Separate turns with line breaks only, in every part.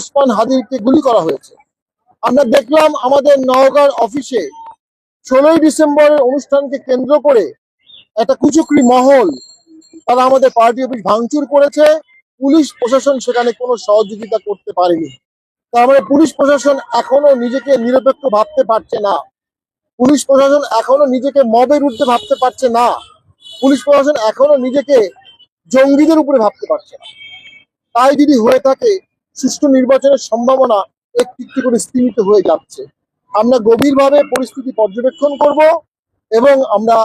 ওসমান হাদিরকে গুলি করা হয়েছে। আমরা দেখলাম আমাদের নওগাঁর অফিসে ষোলোই ডিসেম্বরের অনুষ্ঠানকে কেন্দ্র করে একটা কুচুকরি মহল, তারা আমাদের পার্টি অফিস ভাঙচুর করেছে। পুলিশ প্রশাসন সেখানে কোনো সহযোগিতা করতে পারেনি। তার মানে পুলিশ প্রশাসন এখনও নিজেকে নিরপেক্ষ ভাবতে পারছে না। পুলিশ প্রশাসন এখনও নিজেকে মবের ঊর্ধ্বে ভাবতে পারছে না। পুলিশ প্রশাসন এখনও নিজেকে জঙ্গিদের উপরে ভাবতে পারছে না। তাই যদি হয়ে থাকে সুষ্ঠু নির্বাচনের সম্ভাবনা একটু একটু করে স্তীমিত হয়ে যাচ্ছে। আমরা গভীরভাবে পরিস্থিতি পর্যবেক্ষণ করব এবং আমরা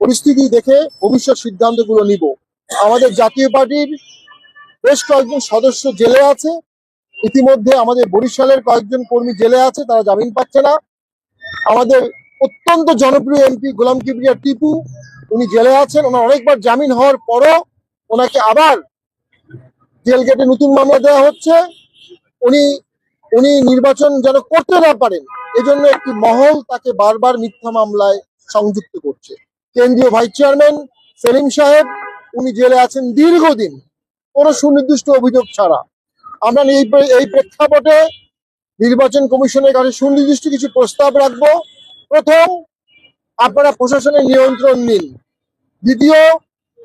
পরিস্থিতি দেখে ভবিষ্যৎ সিদ্ধান্তগুলো নিব। আমাদের জাতীয় পার্টির বেশ কয়েকজন সদস্য জেলে আছে। ইতিমধ্যে আমাদের বরিশালের কয়েকজন কর্মী জেলে আছে, তারা জামিন পাচ্ছে না। আমাদের অত্যন্ত জনপ্রিয় এমপি গোলাম কিবরিয়া টিপু, উনি জেলে আছেন। ওনার অনেকবার জামিন হওয়ার পরও ওনাকে আবার জেল গেটে নতুন মামলা দেওয়া হচ্ছে। উনি উনি নির্বাচন যেন করতে না পারেন, এজন্য একটি মহল তাকে বারবার মিথ্যা মামলায় সংযুক্ত করছে। কেন্দ্রীয় ভাইস চেয়ারম্যান সেলিম সাহেব, উনি জেলে আছেন দীর্ঘদিন, কোনো সুনির্দিষ্ট অভিযোগ ছাড়া। আমরা এই এই প্রেক্ষাপটে নির্বাচন কমিশনের কাছে সুনির্দিষ্ট কিছু প্রস্তাব রাখব। প্রথম, আপনারা প্রশাসনের নিয়ন্ত্রণ নিন। দ্বিতীয়,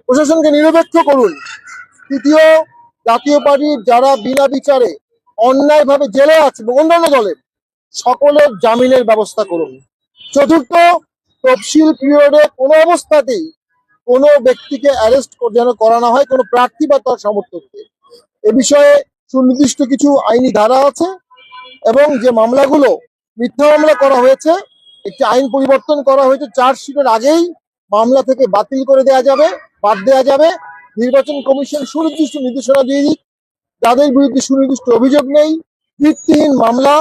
প্রশাসনকে নিরপেক্ষ করুন। তৃতীয় জাতীয় পার্টির যারা বিনা বিচারে অন্যায়ভাবে জেলে আছে অন্যান্য দলের সকলের জামিনের ব্যবস্থা করুন। চতুর্থ, তফসিল পিরিয়ডে কোনো অবস্থাতেই কোনো ব্যক্তিকে অ্যারেস্ট যেন করা না হয়, কোনো প্রার্থী বা তার সমর্থককে। এ বিষয়ে সুনির্দিষ্ট কিছু আইনি ধারা আছে এবং যে মামলাগুলো মিথ্যা মামলা করা হয়েছে, একটি আইন পরিবর্তন করা হয়েছে, চার্জশিটের আগেই মামলা থেকে বাতিল করে দেওয়া যাবে, বাদ দেওয়া যাবে। নির্বাচন কমিশন সুনির্দিষ্ট নির্দেশনা দিয়ে দিক। যাদের বিরুদ্ধে সুনির্দিষ্ট অভিযোগ নেই ভিত্তিহীন মামলা,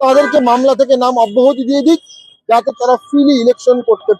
তাদেরকে মামলা থেকে নাম অব্যাহতি দিয়ে দিক, যাতে তারা ফ্রিলি ইলেকশন করতে